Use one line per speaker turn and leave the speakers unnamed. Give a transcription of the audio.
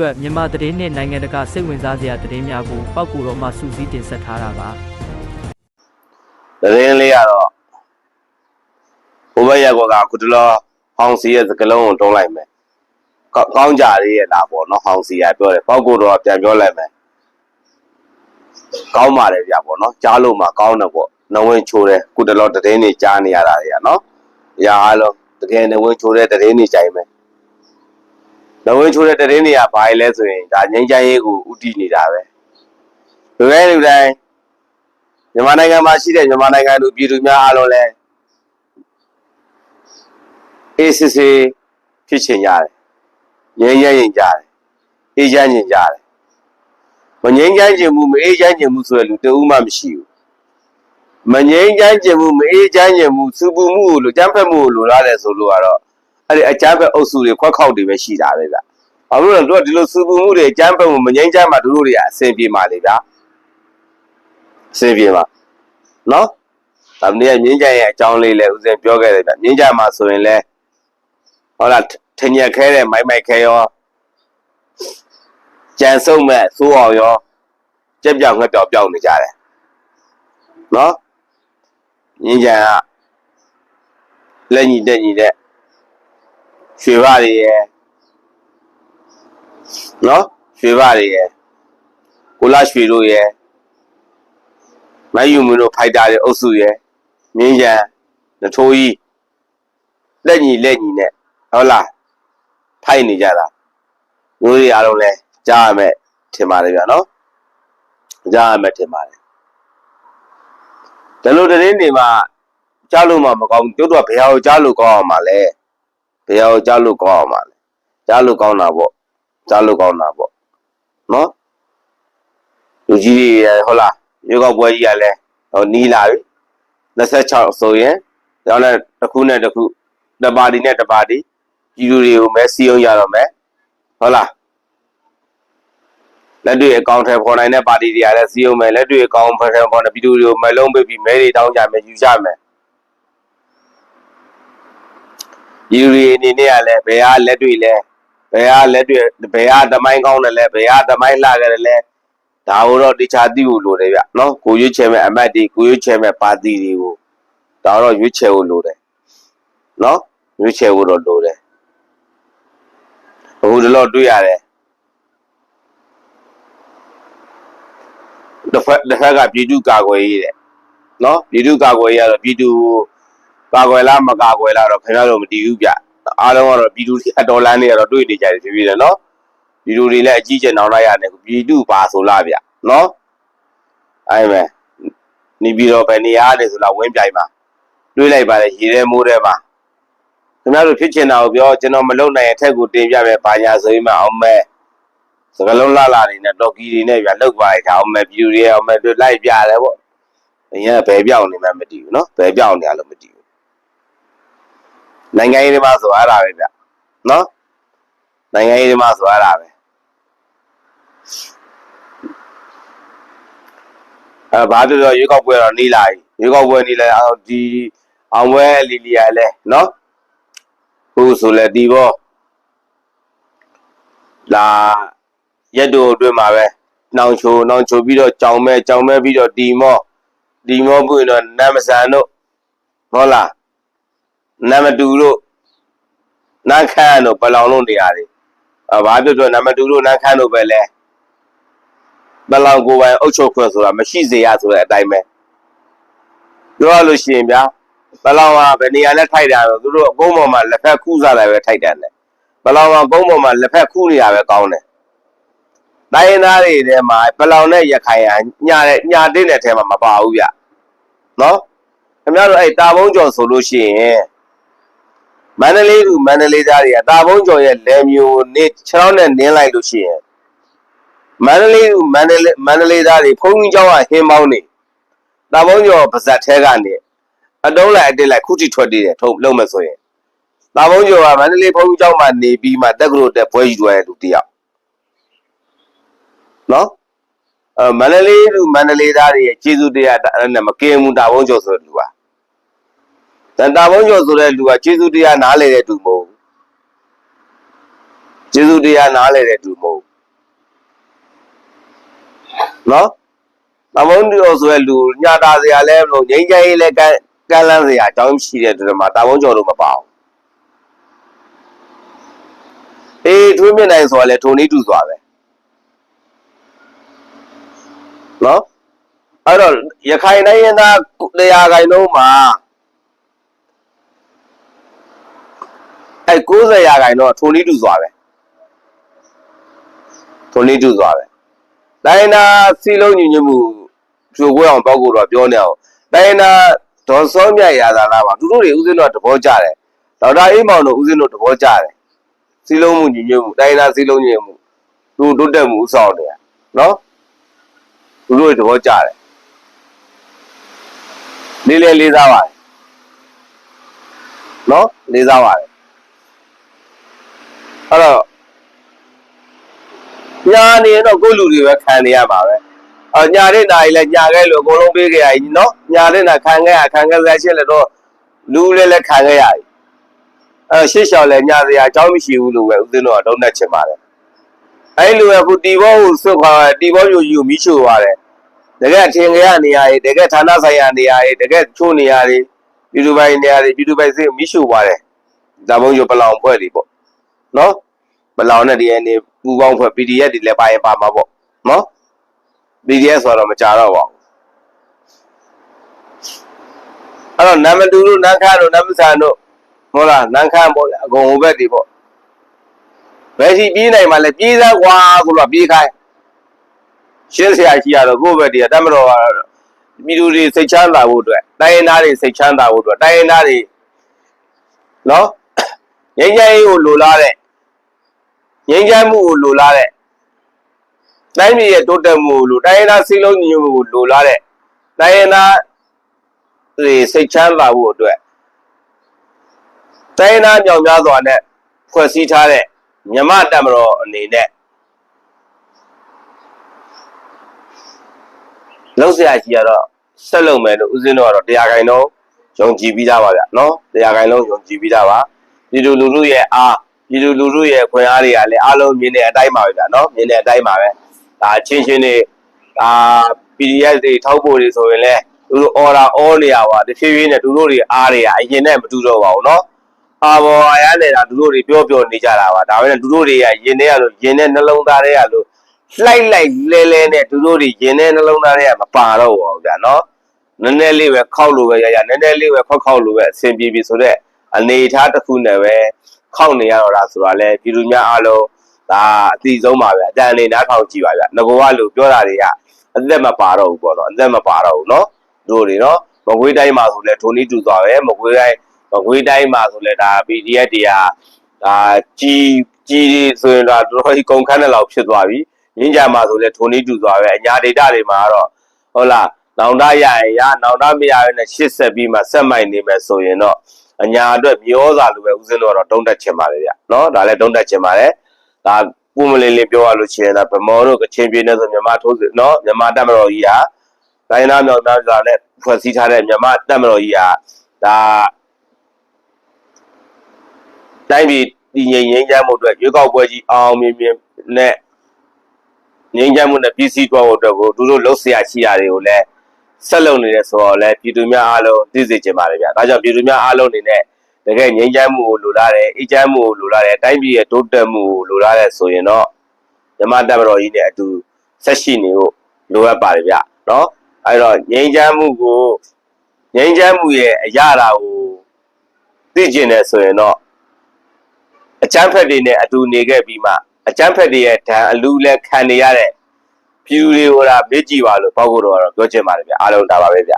အတွက်မြန်မာသတင်းနဲ့နိုင်ငံတကာစိတ်ဝင်စားစရာသတင်းများကိုပောက်ကူတော်မှစူးစီးတင်ဆက်ထားတာပါ
သတင်းလေးကတော့ဘိုးဘက်ရက်ကွက်ကခုတလောဟောင်စီရဲ့စကလုံးကိုတုံးလိုက်မယ်ကောကောင်းကြလေးရဲ့လားပေါ့နော်ဟောင်စီကပြောတယ်ပောက်ကိုတော့ပြန်ပြောလိုက်မယ်ကောင်းပါတယ်ဗျပေါ့နော်ကြားလို့မှကောင်းတယ်ပေါ့နဝင်းချိုးတယ်ခုတလောသတင်းတွေကြားနေရတာတွေကနော်အရာအားလုံးတကယ်နဝင်းချိုးတဲ့သတင်းတွေကြိုင်မယ် နဝင်းချိုးတဲ့သတင်းတွေကဘာလဲဆိုရင်ဒါငိမ့်ချမ်းရေးကိုဥတီနေတာပဲလူတိုင်းလူတိုင်းမြန်မာနိုင်ငံမှာရှိတဲ့မြန်မာနိုင်ငံသူပြည်သူများအားလုံးလည်းအေးစစ်စစ်ဖြစ်ချင်ကြတယ်။ငြိမ်းချမ်းရင်ကြတယ်။အေးချမ်းရင်ကြတယ်။မငြိမ်းချမ်းခြင်းမှုမအေးချမ်းခြင်းမှုဆိုတဲ့လူတဦးမှမရှိဘူး။မငြိမ်းချမ်းခြင်းမှုမအေးချမ်းခြင်းမှုစူပူမှုကိုလိုကြမ်းဖက်မှုကိုလိုလားတယ်ဆိုလို့ကတော့ အဲ့ဒီအကြမ်းဖက်အုပ်စုတွေခွက်ခေါက်တွေပဲရှိတာပဲဗျ။ဘာလို့လဲတို့ကဒီလိုစူပူမှုတွေအကြမ်းဖက်မှုမငြိမ်းချမ်းမှတို့တွေကအဆင်ပြေပါလေဗျာ။အဆင်ပြေပါနော်ဒါမင်းကမြင်းကြရဲ့အကြောင်းလေးလည်းဦးစင်ပြောခဲ့တယ်ဗျမြင်းကြမှာဆိုရင်လည်းဟုတ်လားထညက်ခဲတဲ့မိုက်မိုက်ခဲရောကြံစုံမဲ့သိုးအောင်ရောကြက်ပြောင်ငှက်ပြောင်ပြောင်းနေကြတယ်နော်မြင်းကြကလက်ညီတက်ညီတဲ့ ရွှေဘတွေရဲ့နော်ရွှေဘတွေရဲ့ကိုလာရွှေတို့ရဲ့မယူမလို့ဖိုက်တာရဲ့အုပ်စုရဲ့မြင်းရန်နထိုးကြီးလက်ညီလက်ညီနဲ့ဟုတ်လားဖိုက်နေကြတာမျိုးတွေအားလုံးလဲကြားရမယ်ထင်ပါတယ်ဗျာနော်ကြားရမယ်ထင်ပါတယ်ဒါလို့တရင်တွေမှာကြားလို့မှမကောင်းဘူးတို့တော့ဘယ်ဟာကိုကြားလို့ကောင်းအောင်မလဲ ဘယ်ဟာကိုကြားလို့ကောင်းအောင်မလဲကြားလို့ကောင်းတာပေါ့ကြားလို့ကောင်းတာပေါ့နော်လူကြီးတွေရဟုတ်လားရွေးကောက်ပွဲကြီးကလည်းဟိုနီးလာပြီ26ဆိုရင်ဒါနဲ့တစ်ခုနဲ့တစ်ခုတစ်ပါတီနဲ့တစ်ပါတီပြည်သူတွေကိုမဲစီအောင်ရတော့မယ်ဟုတ်လားလက်တွေ့အကောင့်ထဲပေါ်နိုင်တဲ့ပါတီတွေကလည်းစီအောင်မယ်လက်တွေ့အကောင့်ဖော်ထဲပေါ်တဲ့ပြည်သူတွေကိုမဲလုံးပေးပြီးမဲတွေတောင်းကြမယ်ယူကြမယ် ပြည်သူတွေအနေနဲ့ကလည်းဘယ်ဟာလက်တွေ့လဲဘယ်ဟာလက်တွေ့ဘယ်ဟာသမိုင်းကောင်းတယ်လဲဘယ်ဟာသမိုင်းလှခဲ့တယ်လဲဒါကိုတော့တခြားသိဖို့လိုတယ်ဗျနော်ကိုရွေးချယ်မဲ့အမတ်တွေကိုရွေးချယ်မဲ့ပါတီတွေကိုဒါတော့ရွေးချယ်ဖို့လိုတယ်နော်ရွေးချယ်ဖို့တော့လိုတယ်အခုဒီတော့တွေ့ရတယ်တစ်ဖက်တစ်ဖက်ကပြည်သူကာကွယ်ရေးတဲ့နော်ပြည်သူကာကွယ်ရေးကတော့ပြည်သူကာ ကွယ်လားမကာကွယ်လားတော့ခင်ဗျားတို့မတည်ဘူးဗျအားလုံးကတော့ပြည်သူတွေအတော်လန်းနေတော့တွေ့နေကြတယ်ဖြစ်ဖြစ်တယ်နော်ပြည်သူတွေလည်းအကြီးကျယ်နောင်လိုက်ရတယ်ပြည်သူပါဆိုလားဗျနော်အဲ့မဲ့နေပြီးတော့ဘယ်နေရာလဲဆိုတော့ဝင်းပြိုင်မှာတွေးလိုက်ပါလေရေထဲမိုးထဲမှာခင်ဗျားတို့ဖြစ်ချင်တာကိုပြောကျွန်တော်မလုပ်နိုင်ရင်ထက်ကိုတင်ပြမယ်ဘာညာဆိုရင်မှအောင်မဲ့စကလုံးလာလာနေနဲ့တော်ကီတွေနဲ့ဗျလောက်ပါလိုက်တာအောင်မဲ့ပြည်သူတွေအောင်မဲ့တို့လိုက်ပြတယ်ပေါ့အရင်ကဘယ်ပြောင်းနေမှမတည်ဘူးနော်ဘယ်ပြောင်းနေရလို့မတည်ဘူး နိုင်ငံရေးတွေမှာဆိုအဲ့ဒါပဲဗျနော်နိုင်ငံရေးတွေမှာဆိုအဲ့ဒါပဲအဲဘာပြောပြောရွေးကောက်ပွဲတော့နေလာပြီရွေးကောက်ပွဲနေလာအောင်ဒီအောင်ပွဲလီလီယာလဲနော်ခုဆိုလဲဒီဘောလာရက်တို့အတွင်းမှာပဲနှောင်ချိုနှောင်ချိုပြီးတော့ကြောင်မဲကြောင်မဲပြီးတော့ဒီမောဒီမောပြီးတော့နမ်မဆန်တို့ဟုတ်လား နမ်မတူတို့နန်းခမ်းတို့ပလောင်တို့နေရာတွေအဲဘာပြောပြောနမ်မတူတို့နန်းခမ်းတို့ပဲလဲဘလောင်ကိုယ်ပိုင်အုပ်ချုပ်ခွင့်ဆိုတာမရှိစေရဆိုတဲ့အတိုင်းပဲပြောရလို့ရှိရင်ဗျာဘလောင်ကဘယ်နေရာနဲ့ထိုက်တာတော့သူတို့အကုန်းပေါ်မှာလက်ဖက်ခုစားတယ်ပဲထိုက်တယ်နဲ့ဘလောင်ကကုန်းပေါ်မှာလက်ဖက်ခုနေတာပဲကောင်းတယ်တိုင်းရင်းသားတွေထဲမှာဘလောင်နဲ့ရခိုင်ဟာညာတဲ့ညာတင်းတဲ့ထဲမှာမပါဘူးဗျနော်ခင်ဗျားတို့အဲ့တာဘုံကျော်ဆိုလို့ရှိရင် မန္တလေးသူမန္တလေးသားတွေကတာဘုံကျော်ရဲ့လေမျိုးနေချောင်းနဲ့နင်းလိုက်လို့ရှိရင်မန္တလေးသူမန္တလေးမန္တလေးသားတွေဖုံကြီးကျောင်းကဟင်းပေါင်းနေတာဘုံကျော်ပါဇက်ထဲကနေအတုံးလိုက်အတက်လိုက်ခုထိထွက်သေးတယ်ထုံလုံးမဆိုရင်တာဘုံကျော်ကမန္တလေးဖုံကြီးကျောင်းမှာနေပြီးမှတက်ကလို့တက်ပွဲယူသွားတဲ့လူတယောက်နော်အဲမန္တလေးသူမန္တလေးသားတွေရဲ့ကျေးဇူးတရားနဲ့မကင်းဘူးတာဘုံကျော်ဆိုတဲ့လူပါ တန်တာဘုံကျော်ဆိုတဲ့လူကကျေးဇူးတရားနားလေတဲ့သူမဟုတ်ဘူးကျေးဇူးတရားနားလေတဲ့သူမဟုတ်ဘူးနော်တမုံကျော်ဆိုတဲ့လူညတာစရာလဲမလို့ငိမ့်ကြရေးလဲကန်းကန်းလန်းစရာအကြောင်းရှိတဲ့တူမှာတမုံကျော်လို့မပါဘူးအေးထွေးမြင့်နိုင်ဆိုတာလဲထုံနေတူစွာပဲနော်အဲ့တော့ရခိုင်တိုင်းရင်းသားတရားခိုင်လုံးမှာ အဲ90ရာခိုင်တော့ထုံနေတူစွာပဲထုံနေတူစွာပဲတိုင်းနာစီလုံးညီညွတ်မှုဖြိုခွဲအောင်ပောက်ကိုတော့ပြောနေအောင်တိုင်းနာဒေါ်စောမြတ်ရာသာလာပါသူတို့တွေဥစဉ်တော့သဘောကျတယ်ဒေါက်တာအေးမောင်တို့ဥစဉ်တို့သဘောကျတယ်စီလုံးမှုညီညွတ်မှုတိုင်းနာစီလုံးညီညွတ်မှုသူတိုးတက်မှုဥဆောင်တယ်နော်သူတို့တွေသဘောကျတယ်လေးလေးလေးစားပါတယ်နော်လေးစားပါတယ် အဲ့တော့ညာနေရင်တော့ကိုယ့်လူတွေပဲခံနေရမှာပဲအညာတဲ့နာကြီးလဲညာခဲ့လို့အကုန်လုံးပေးခဲ့ရကြီးနော်ညာတဲ့နာခံခဲ့ရခံခဲ့ရရှင်းလဲတော့လူလည်းလည်းခံခဲ့ရကြီးအဲရှေ့လျှောက်လဲညာစရာအကြောင်းမရှိဘူးလို့ပဲဦးသိန်းတော့တုံးနဲ့ချင်ပါတယ်အဲ့လိုပဲခုတီဘောကိုစွတ်ခွာတီဘောယူယူမိချိုသွားတယ်တကယ်အထင်ကြီးရနေရာတွေတကယ်ဌာနဆိုင်ရာနေရာတွေတကယ်ချိုးနေရာတွေပြည်သူပိုင်နေရာတွေပြည်သူပိုင်စိတ်မိချိုသွားတယ်ဒါဘုံရပလောင်ဖွဲ့တွေပေါ့ နော်ပလောင်နဲ့ဒီအနေပူပေါင်းဖွဲ့ PDF တွေလည်းပါရင်ပါမှာပေါ့နော် PDF ဆိုတော့မကြတော့ပါဘူးအဲ့တော့နံမတူတို့နန်းခါတို့နမဆန်တို့ဟုတ်လားနန်းခမ်းပေါ့ဗျာအကုန်ဟိုဘက်တွေပေါ့ဘယ်စီပြေးနိုင်မှလဲပြေးသားကွာဆိုတော့ပြေးခိုင်းရှင်းစရာရှိရတော့ကိုယ့်ဘက်တည်းတတ်မတော်မိသူတွေစိတ်ချမ်းသာဖို့အတွက်တိုင်းရင်းသားတွေစိတ်ချမ်းသာဖို့အတွက်တိုင်းရင်းသားတွေနော်ငြိမ်းချမ်းရေးကိုလိုလားတဲ့ ငြိမ်းချမ်းမှုကိုလိုလားတဲ့တိုင်းပြည်ရဲ့တိုးတက်မှုကိုလိုတိုင်းရင်းသားစိတ်လုံးညီညွတ်မှုကိုလိုလားတဲ့တိုင်းရင်းသားတွေစိတ်ချမ်းသာဖို့အတွက်တိုင်းရင်းသားမြောင်များစွာနဲ့ဖွဲ့စည်းထားတဲ့မြမတက်မတော်အနေနဲ့လုံးဆရာကြီးကတော့ဆက်လုပ်မယ်လို့ဦးစင်းတို့ကတော့တရားခိုင်တော့ယုံကြည်ပြီးသားပါဗျနော်တရားခိုင်လုံးယုံကြည်ပြီးသားပါပြည်သူလူထုရဲ့အား ပြည်သူလူထုရဲ့ခွင့်အားတွေကလည်းအားလုံးမြင်တဲ့အတိုင်းပါပဲဗျနော်မြင်တဲ့အတိုင်းပါပဲဒါချင်းချင်းတွေဒါ PDF တွေထောက်ဖို့တွေဆိုရင်လည်းသူတို့ order all နေရပါတဖြည်းဖြည်းနဲ့သူတို့တွေအားတွေကအရင်နဲ့မတူတော့ပါဘူးနော်အာဘော်အရနေတာသူတို့တွေပြောပြောနေကြတာပါဒါပဲနဲ့သူတို့တွေကရင်ထဲရလို့ရင်ထဲနှလုံးသားထဲရလို့လှိုက်လိုက်လဲလဲနဲ့သူတို့တွေရင်ထဲနှလုံးသားထဲကမပါတော့ပါဘူးဗျာနော်နည်းနည်းလေးပဲခောက်လို့ပဲရရနည်းနည်းလေးပဲခောက်ခောက်လို့ပဲအဆင်ပြေပြီဆိုတော့အနေအထားတစ်ခုနဲ့ပဲ ခောက်နေရတော့တာဆိုတာလဲပြည်သူများအားလုံးဒါအတိဆုံးပါဗျာအတန်အနေနားထောင်ကြည့်ပါဗျာငကောကလို့ပြောတာတွေကအသက်မပါတော့ဘူးပေါ့နော်အသက်မပါတော့ဘူးနော်တို့တွေနော်မကွေးတိုင်းမှာဆိုလဲထိုနည်းတူသွားပဲမကွေးတိုင်းမကွေးတိုင်းမှာဆိုလဲဒါ PDF တွေကဒါကြီးကြီးဆိုရင်တော့တော်တော်ကြီးကုန်ခန်းတဲ့လောက်ဖြစ်သွားပြီရင်းကြမှာဆိုလဲထိုနည်းတူသွားပဲအညာဒေတာတွေမှာတော့ဟုတ်လားနောင်တရရင်ရနောင်တမရရင်လည်းရှစ်ဆက်ပြီးမှဆက်မိုက်နေမယ်ဆိုရင်တော့ အညာအတွက်မျောစာလိုပဲဦးစင်းတို့ကတော့တုံးတက်ချင်ပါတယ်ဗျနော်ဒါလည်းတုံးတက်ချင်ပါတယ်ဒါပုံမလင်းလင်းပြောရလို့ရှိရင်တော့ဗမောတို့ကချင်းပြင်းနေဆိုမြန်မာထိုးစစ်နော်မြန်မာတက်မတော်ကြီးဟာတိုင်းသားမြောက်သားစွာနဲ့ဖွဲ့စည်းထားတဲ့မြန်မာတက်မတော်ကြီးဟာဒါတိုင်းပြည်တည်ငြိမ်ငြိမ်းချမ်းမှုအတွက်ရွေးကောက်ပွဲကြီးအောင်မြင်မြင်နဲ့ငြိမ်းချမ်းမှုနဲ့ပြည်စည်းသွားဖို့အတွက်ကိုသူတို့လှုပ်ရှားရှိရာတွေကိုလည်း ဆက်လုပ်နေတယ်ဆိုတော့လည်းပြည်သူများအားလုံးသိစေချင်ပါတယ်ဗျာဒါကြောင့်ပြည်သူများအားလုံးအနေနဲ့တကယ်ငြိမ်းချမ်းမှုကိုလိုလားတယ်အေးချမ်းမှုကိုလိုလားတယ်တိုင်းပြည်ရဲ့တိုးတက်မှုကိုလိုလားတယ်ဆိုရင်တော့မြမတပ်မတော်ကြီးနဲ့အတူဆက်ရှိနေဖို့လိုအပ်ပါတယ်ဗျနော်အဲတော့ငြိမ်းချမ်းမှုကိုငြိမ်းချမ်းမှုရဲ့အရာတာကိုသိကျင်တယ်ဆိုရင်တော့အချမ်းဖက်တွေနဲ့အတူနေခဲ့ပြီးမှအချမ်းဖက်တွေရဲ့ဓာန်အလူလဲခံနေရတဲ့ ဖြူတွေကိုဒါမေ့ကြည့်ပါလို့ပေါ့ကိုတော့ပြောချင်ပါတယ်ဗျအားလုံးဒါပါပဲဗျ